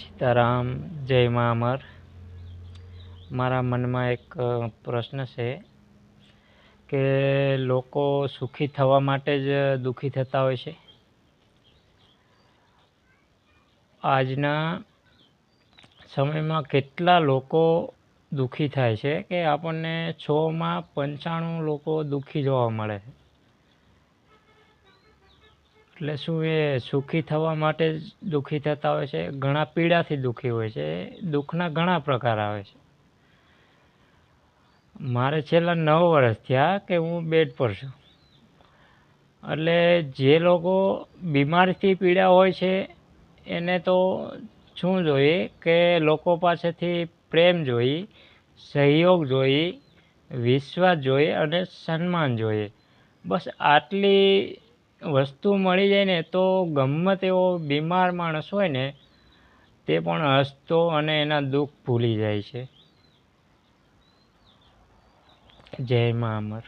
સીતારામ, જય મા અમર. મારા મનમાં એક પ્રશ્ન છે કે લોકો સુખી થવા માટે જ દુઃખી થતા હોય છે? આજના સમયમાં કેટલા લોકો દુઃખી થાય છે કે આપણને છમાં પંચાણું લોકો દુઃખી જોવા મળે છે? એટલે શું એ સુખી થવા માટે જ દુઃખી થતા હોય છે? ઘણા પીડાથી દુઃખી હોય છે. દુઃખના ઘણા પ્રકાર આવે છે. મારે છેલ્લા નવ વર્ષ થયા કે હું બેડ પર છું. એટલે જે લોકો બીમારીથી પીડા હોય છે, એને તો શું જોઈએ કે લોકો પાસેથી પ્રેમ જોઈ સહયોગ જોઈ વિશ્વાસ જોઈએ અને સન્માન જોઈએ. બસ આટલી વસ્તુ મળી જાય ને તો ગમે તેવો બીમાર માણસ હોય ને, તે પણ હસતો અને એના દુઃખ ભૂલી જાય છે. જય મા અમર.